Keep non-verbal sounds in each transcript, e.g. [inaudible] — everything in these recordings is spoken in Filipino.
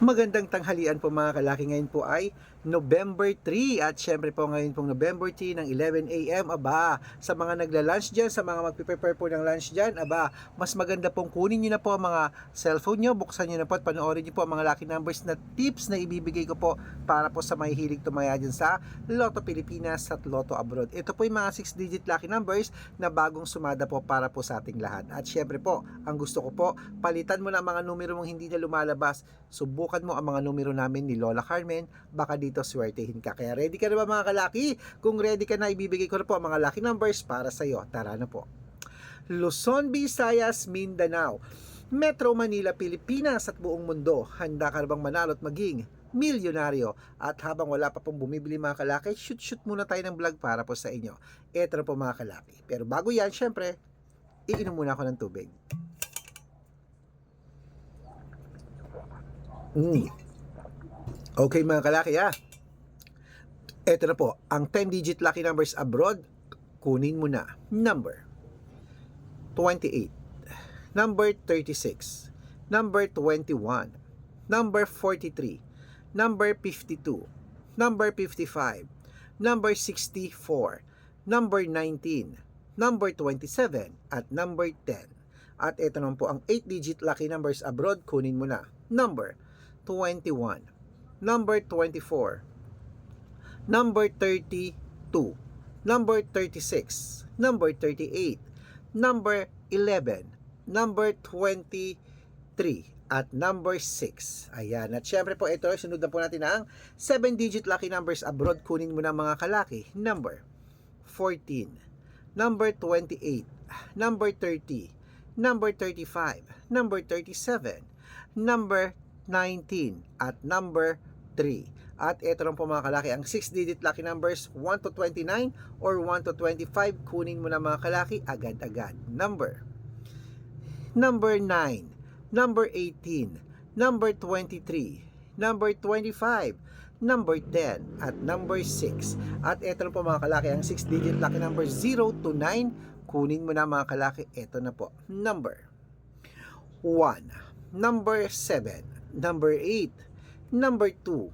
Magandang tanghalian po mga kalaki. Ngayon po ay November 3 at syempre po ngayon pong November 3 ng 11 a.m. Aba, sa mga nagla-lunch dyan, sa mga magpiprepare po ng lunch dyan, aba, mas maganda pong kunin nyo na po ang mga cellphone nyo, buksan nyo na po at panoorin nyo po ang mga lucky numbers na tips na ibibigay ko po para po sa may tumaya dyan sa Lotto Pilipinas at Lotto Abroad. Ito po yung mga 6-digit lucky numbers na bagong sumada po para po sa ating lahat. At syempre po, ang gusto ko po, palitan mo na ang mga numero mong hindi na lumalabas. Subukan mo ang mga numero namin ni Lola Carmen, baka dito swertehin ka. Kaya ready ka na ba mga kalaki? Kung ready ka na, ibibigay ko na po ang mga lucky numbers para sa iyo. Tara na po. Luzon, Visayas, Mindanao, Metro Manila, Pilipinas at buong mundo. Handa ka na bang manalo at maging milyonaryo? At habang wala pa pong bumibili mga kalaki, shoot-shoot muna tayo ng vlog para po sa inyo. Eto na po mga kalaki. Pero bago yan, syempre, iinom muna ako ng tubig. Mm. Okay mga kalaki ah. Ito na po, ang 10-digit lucky numbers abroad, kunin mo na. Number 28, number 36, number 21, number 43, number 52, number 55, number 64, number 19, number 27, at number 10. At ito naman po ang 8-digit lucky numbers abroad, kunin mo na. Number 21, number 24, number 32, number 36, number 38, number 11, number 23, at number 6. Ayan. At syempre po, ito, sunod na po natin ang 7-digit lucky numbers. Abroad. Kunin mo na mga kalaki. Number 14, number 28, number 30, number 35, number 37, number 19, at number 3. At ito lang po mga kalaki, ang 6-digit lucky numbers 1 to 29 or 1 to 25. Kunin mo na mga kalaki agad-agad. Number Number 9, number 18, number 23, number 25, number 10, at number 6. At ito na po mga kalaki, ang 6-digit lucky number 0 to 9. Kunin mo na mga kalaki, ito na po. Number 1, number 7, number 8, number 2,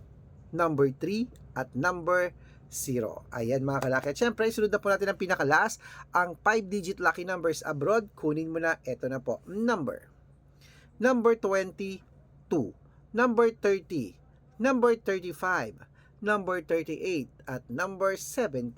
number 3, at number 0. Ayan mga kalaki. At syempre, sunod na po natin ang pinakalas, ang 5-digit lucky numbers abroad. Kunin mo na, ito na po. Number. Number 22. Number 30. Number 35. Number 38. At number 17.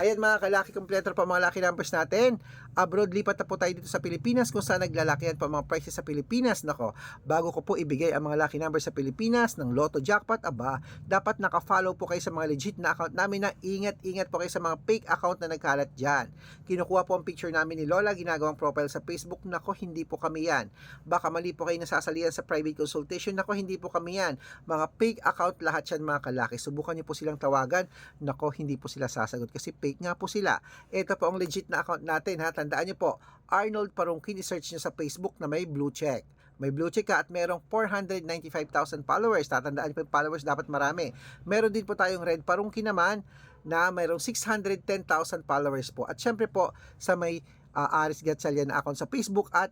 Ayan mga kalaki, kompleto ang mga lucky numbers natin. Abroad, lipat na po tayo dito sa Pilipinas kung saan naglalakihan pa mga prices sa Pilipinas. Nako, bago ko po ibigay ang mga lucky numbers sa Pilipinas ng Lotto Jackpot, aba, dapat naka-follow po kayo sa mga legit na account namin na ingat-ingat po kayo sa mga fake account na nagkalat dyan. Kinukuha po ang picture namin ni Lola, ginagawang profile sa Facebook. Nako, hindi po kami yan. Baka mali po kayo nasasalihan sa private consultation. Nako, hindi po kami yan. Mga fake account lahat yan mga kalaki. Subukan niyo po silang tawagan. Nako, hindi po sila sasagot kasi fake nga po sila. Ito po ang legit na account natin ha. Tandaan niyo po, Arnold Parungkin, i-search niyo sa Facebook na may blue check. May blue check ka at merong 495,000 followers. Tatandaan niyo po yung followers dapat marami. Meron din po tayong Red Parungkin naman na mayroong 610,000 followers po. At syempre po sa may uh, Aris Gatchalian na account sa Facebook at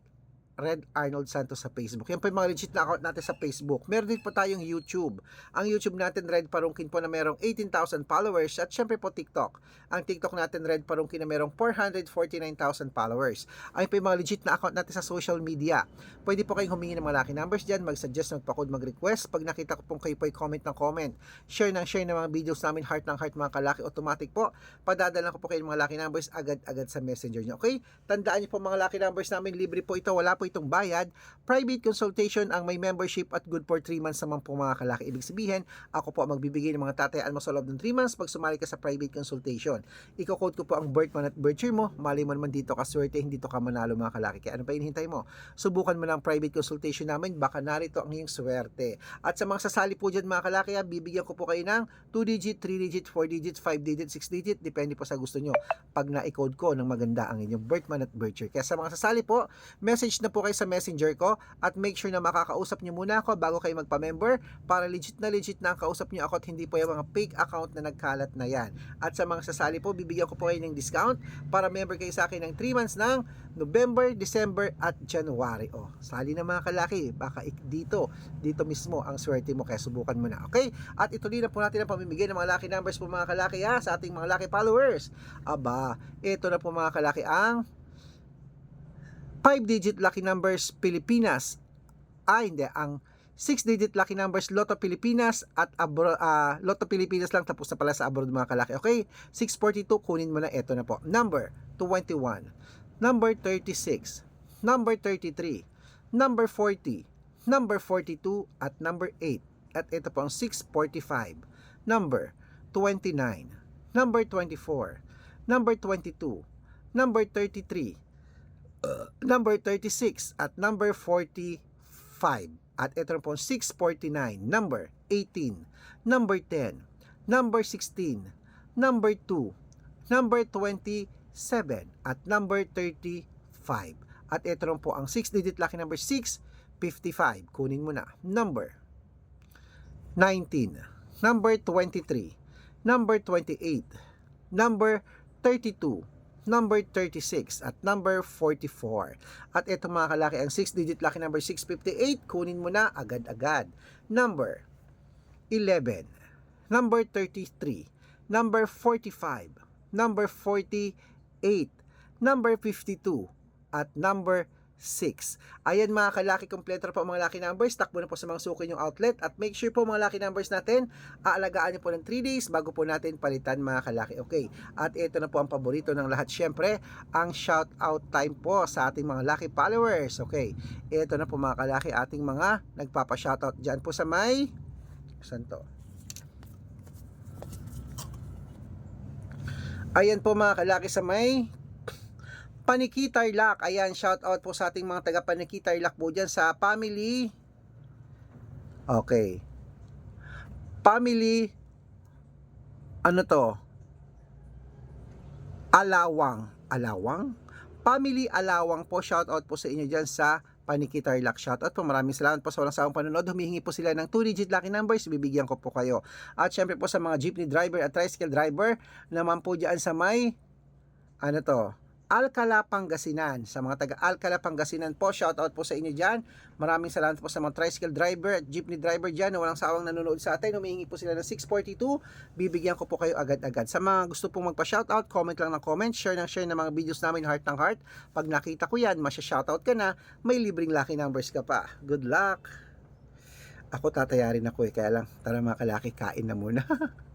Red Arnold Santos sa Facebook. Yan po yung mga legit na account natin sa Facebook. Meron din po tayong YouTube. Ang YouTube natin, Red Parungkin po na merong 18,000 followers at syempre po TikTok. Ang TikTok natin, Red Parungkin na merong 449,000 followers. Ayun po yung mga legit na account natin sa social media. Pwede po kayong humingi ng mga lucky numbers dyan, mag-suggest, magpa-code, mag-request. Pag nakita ko pong kayo po ay comment ng comment. Share ng share ng mga videos namin, heart ng heart mga kalaki, automatic po. Padadala ko po kayo ng mga lucky numbers agad-agad sa messenger nyo. Okay? Tandaan nyo po mga lucky numbers namin, libre po ito, wala po itong bayad. Private consultation ang may membership at good for 3 months naman po mga kalaki. Ibig sabihin, ako po magbibigay ng mga tatayaan mo sa loob ng 3 months pag sumali ka sa private consultation. Iko-code ko po ang birth month at birth year mo. Mali mo naman dito ka swerte, hindi to ka manalo mga kalaki. Kaya ano pa hinihintay mo? Subukan mo ng private consultation namin, baka narito ang iyong swerte. At sa mga sasali po dyan mga kalaki, ah, bibigyan ko po kayo ng 2 digit, 3 digit, 4 digit, 5 digit, 6 digit, depende po sa gusto nyo. Pag na-code ko ng maganda ang inyong birth month at birth year. Kaya sa mga sasali po, message na po po kayo sa messenger ko at make sure na makakausap nyo muna ako bago kayo magpa-member para legit na legit na ang kausap nyo ako at hindi po yung mga fake account na nagkalat na yan. At sa mga sasali po, bibigyan ko po kayo ng discount para member kayo sa akin ng 3 months ng November, December at January. O, sali na mga kalaki, baka dito, dito mismo ang swerte mo kaya subukan mo na. Okay? At ituloy na po natin ang pamimigay ng mga lucky numbers po mga kalaki ha, sa ating mga lucky followers. Aba, ito na po mga kalaki ang 5-digit lucky numbers Pilipinas. Ah, hindi. Ang 6-digit lucky numbers Lotto Pilipinas at abro, ah, Lotto Pilipinas lang tapos na pala sa abroad mga kalaki. Okay? 642, kunin mo na. Ito na po. Number 21. Number 36. Number 33. Number 40. Number 42 at number 8. At ito po ang 645. Number 29. Number 24. Number 22. Number 33 number 36 at number 45. At ito po 649, number 18, number 10, number 16, number 2, number 27, at number 35. At ito po ang 6-digit lucky number 655. Kunin mo na. Number 19, number 23, number 28, number 32, number 36 at number 44. At ito mga kalaki, ang 6-digit lucky number 658, kunin mo na agad-agad. Number 11, number 33, number 45, number 48, number 52, at number 6. Ayan mga kalaki, kompleto po ang mga lucky numbers. Takbo na po sa mga suki yung outlet. At make sure po mga lucky numbers natin, aalagaan nyo po ng 3 days bago po natin palitan mga kalaki. Okay. At ito na po ang paborito ng lahat. Siyempre, ang shout out time po sa ating mga lucky followers. Okay. Ito na po mga kalaki, ating mga nagpapa-shoutout dyan po sa may... Saan to? Ayan po mga kalaki sa may Paniki Tarlac. Ayan, shout out po sa ating mga taga Paniki Tarlac po dyan sa family. Okay. Family ano to? Alawang. Alawang? Family Alawang po. Shout out po sa inyo dyan sa Paniki Tarlac. Shout out po. Maraming salamat po sa walang sawang panonood. Humihingi po sila ng 2-digit lucky numbers. Bibigyan ko po kayo. At syempre po sa mga jeepney driver at tricycle driver naman po dyan sa may ano to? Alcala, Pangasinan. Sa mga taga Alcala, Pangasinan po, shout out po sa inyo dyan. Maraming salamat po sa mga tricycle driver at jeepney driver dyan na walang sawang nanonood sa atin. Humihingi po sila ng 642. Bibigyan ko po kayo agad-agad. Sa mga gusto pong magpa-shout out, comment lang ng comment, share ng share ng mga videos namin heart ng heart. Pag nakita ko yan, masya-shout out ka na, may libreng lucky numbers ka pa. Good luck! Ako tatayarin ako eh, kaya lang, tara mga kalaki, kain na muna. [laughs]